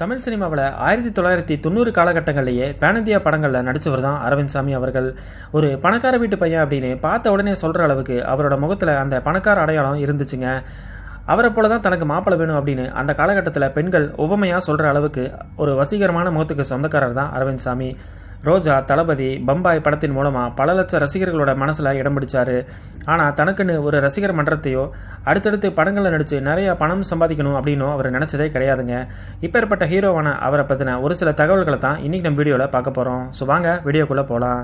தமிழ் சினிமாவில் ஆயிரத்தி தொள்ளாயிரத்தி தொண்ணூறு காலகட்டங்கள்லேயே பேனந்தியா படங்களில் நடித்தவர் தான் அரவிந்த் சாமி அவர்கள். ஒரு பணக்கார வீட்டு பையன் அப்படின்னு பார்த்த உடனே சொல்கிற அளவுக்கு அவரோட முகத்தில் அந்த பணக்கார அடையாளம் இருந்துச்சுங்க. அவரை போல தான் தனக்கு மாப்பிள்ளை வேணும் அப்படின்னு அந்த காலகட்டத்தில் பெண்கள் ஒவ்வொமையாக சொல்கிற அளவுக்கு ஒரு வசீகரமான முகத்துக்கு சொந்தக்காரர் தான் அரவிந்த் சாமி. ரோஜா தளபதி பம்பாய் படத்தின் மூலமாக பல லட்ச ரசிகர்களோட மனசில் இடம் பிடிச்சாரு. ஆனால் தனக்குன்னு ஒரு ரசிகர் மன்றத்தையோ அடுத்தடுத்து படங்களில் நடித்து நிறைய பணம் சம்பாதிக்கணும் அப்படின்னும் அவர் நினச்சதே கிடையாதுங்க. இப்பேற்பட்ட ஹீரோவான அவரை பற்றின ஒரு சில தகவல்களை தான் இன்றைக்கி நம்ம வீடியோவில் பார்க்க போகிறோம் ஸோ வாங்க வீடியோக்குள்ளே போகலாம்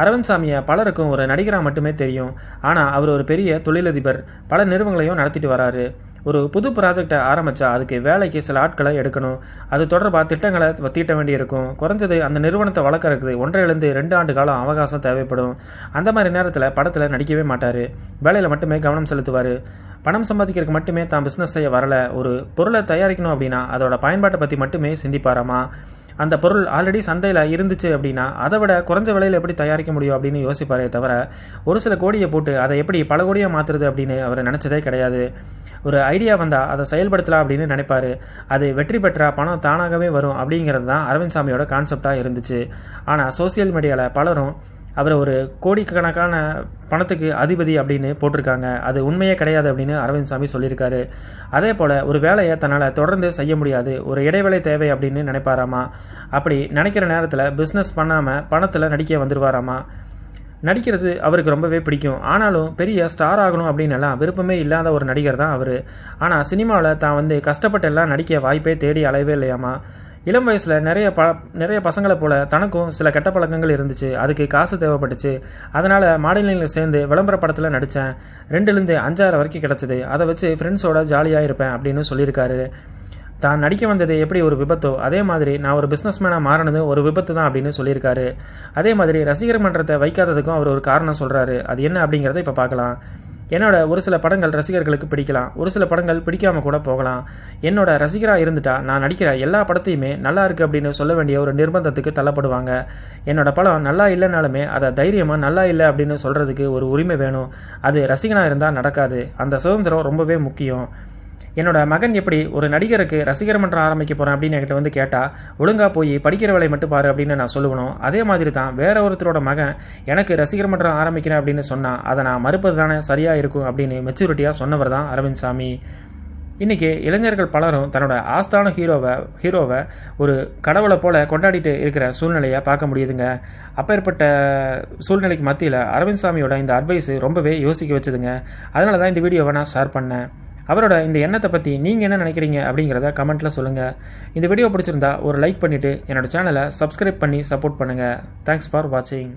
அரவிந்த் சாமியை பலருக்கும் ஒரு நடிகராக மட்டுமே தெரியும். ஆனால் அவர் ஒரு பெரிய தொழிலதிபர். பல நிறுவனங்களையும் நடத்திட்டு வராரு. ஒரு புது ப்ராஜெக்டை ஆரம்பித்தா அதுக்கு வேலைக்கு சில ஆட்களை எடுக்கணும். அது தொடர்பாக திட்டங்களை தீட்ட வேண்டியிருக்கும். குறைஞ்சது அந்த நிறுவனத்தை வளர்க்குறதுக்கு ஒன்றையிலேருந்து ரெண்டு ஆண்டு காலம் அவகாசம் தேவைப்படும். அந்த மாதிரி நேரத்தில் படத்தில் நடிக்கவே மாட்டார். வேலையில் மட்டுமே கவனம் செலுத்துவார். பணம் சம்பாதிக்கிறதுக்கு மட்டுமே தான் பிஸ்னஸ் செய்ய வரல. ஒரு பொருளை தயாரிக்கணும் அப்படின்னா அதோட பயன்பாட்டை பற்றி மட்டுமே சிந்திப்பாராமா? அந்த பொருள் ஆல்ரெடி சந்தையில் இருந்துச்சு அப்படின்னா அதை விட குறைஞ்ச விலையில் எப்படி தயாரிக்க முடியும் அப்படின்னு யோசிப்பாரே தவிர ஒரு சில கோடியை போட்டு அதை எப்படி பல கோடியாக மாற்றுறது அப்படின்னு அவர் நினச்சதே கிடையாது. ஒரு ஐடியா வந்தால் அதை செயல்படுத்தலாம் அப்படின்னு நினைப்பார். அது வெற்றி பெற்றா பணம் தானாகவே வரும் அப்படிங்கிறது தான் அரவிந்த் சாமியோட கான்செப்டாக இருந்துச்சு. ஆனால் சோசியல் மீடியாவில் பலரும் அவர் ஒரு கோடிக்கணக்கான பணத்துக்கு அதிபதி அப்படின்னு போட்டிருக்காங்க. அது உண்மையே கிடையாது அப்படின்னு அரவிந்த் சாமி சொல்லியிருக்காரு. அதே போல் ஒரு வேலையை தன்னால் தொடர்ந்து செய்ய முடியாது. ஒரு இடைவேளை தேவை அப்படின்னு நினைப்பாராமா? அப்படி நினைக்கிற நேரத்தில் பிஸ்னஸ் பண்ணாமல் பணத்தில் நடிக்க வந்துடுவாராமா நடிக்கிறது அவருக்கு ரொம்பவே பிடிக்கும். ஆனாலும் பெரிய ஸ்டார் ஆகணும் அப்படின்னு எல்லாம் விருப்பமே இல்லாத ஒரு நடிகர் தான் அவர். ஆனால் சினிமாவில் தான் வந்து கஷ்டப்பட்டெல்லாம் நடிக்க வாய்ப்பே தேடி அலையவே இல்லையாமா? இளம் வயசில் நிறைய ப நிறைய பசங்களை போல் தனக்கும் சில கெட்ட பழக்கங்கள் இருந்துச்சு. அதுக்கு காசு தேவைப்பட்டுச்சு. அதனால் மாடலிங்கில் சேர்ந்து விளம்பர படத்தில் நடித்தேன் ரெண்டுலேருந்து அஞ்சாயிரம் வரைக்கும் கிடச்சிது. அதை வச்சு ஃப்ரெண்ட்ஸோட ஜாலியாக இருப்பேன் அப்படின்னு சொல்லியிருக்காரு. தான் நடிக்க வந்தது எப்படி ஒரு விபத்தோ அதே மாதிரி நான் ஒரு பிஸ்னஸ்மேனாக மாறினது ஒரு விபத்து தான் அப்படின்னு சொல்லியிருக்காரு. அதே மாதிரி ரசிகர் மன்றத்தை வைக்காததுக்கும் அவர் ஒரு காரணம் சொல்கிறாரு அது என்ன அப்படிங்கிறத இப்போ பார்க்கலாம். என்னோட ஒரு சில படங்கள் ரசிகர்களுக்கு பிடிக்கலாம் ஒரு சில படங்கள் பிடிக்காம கூட போகலாம். என்னோட ரசிகராக இருந்துட்டா நான் நடிக்கிற எல்லா படத்தையுமே நல்லா இருக்குது அப்படின்னு சொல்ல வேண்டிய ஒரு நிர்பந்தத்துக்கு தள்ளப்படுவாங்க. என்னோட படம் நல்லா இல்லைனாலுமே அதை தைரியமாக நல்லா இல்லை அப்படின்னு சொல்கிறதுக்கு ஒரு உரிமை வேணும். அது ரசிகனாக இருந்தால் நடக்காது. அந்த சுதந்திரம் ரொம்பவே முக்கியம். என்னோட மகன் எப்படி ஒரு நடிகருக்கு ரசிகர் மன்றம் ஆரம்பிக்க போகிறேன் அப்படின்னு என்கிட்ட வந்து கேட்டால் ஒழுங்காக போய் படிக்கிற வேலை மட்டும் பாரு அப்படின்னு நான் சொல்லுவணும் அதே மாதிரி தான் வேற ஒருத்தரோட மகன் எனக்கு ரசிகர் மன்றம் ஆரம்பிக்கிறேன் அப்படின்னு சொன்னால் அதை நான் மறுப்பது தானே சரியாக இருக்கும் அப்படின்னு மெச்சூரிட்டியாக சொன்னவர் தான் அரவிந்த் சாமி. இன்றைக்கி இளைஞர்கள் பலரும் தன்னோட ஆஸ்தான ஹீரோவை ஹீரோவை ஒரு கடவுளை போல் கொண்டாடிட்டு இருக்கிற சூழ்நிலையை பார்க்க முடியுதுங்க. அப்பேற்பட்ட சூழ்நிலைக்கு மத்தியில் அரவிந்த் சாமியோட இந்த அட்வைஸு ரொம்பவே யோசிக்க வச்சுதுங்க. அதனால தான் இந்த வீடியோவை நான் ஷேர் பண்ணேன். அவரோட இந்த எண்ணத்தை பற்றி நீங்கள் என்ன நினைக்கிறீங்க அப்படிங்கிறத கமெண்ட்டில் சொல்லுங்கள் இந்த வீடியோ பிடிச்சிருந்தா ஒரு லைக் பண்ணிவிட்டு என்னோடய சேனலை சப்ஸ்கிரைப் பண்ணி சப்போர்ட் பண்ணுங்கள் தேங்க்ஸ் ஃபார் வாட்சிங்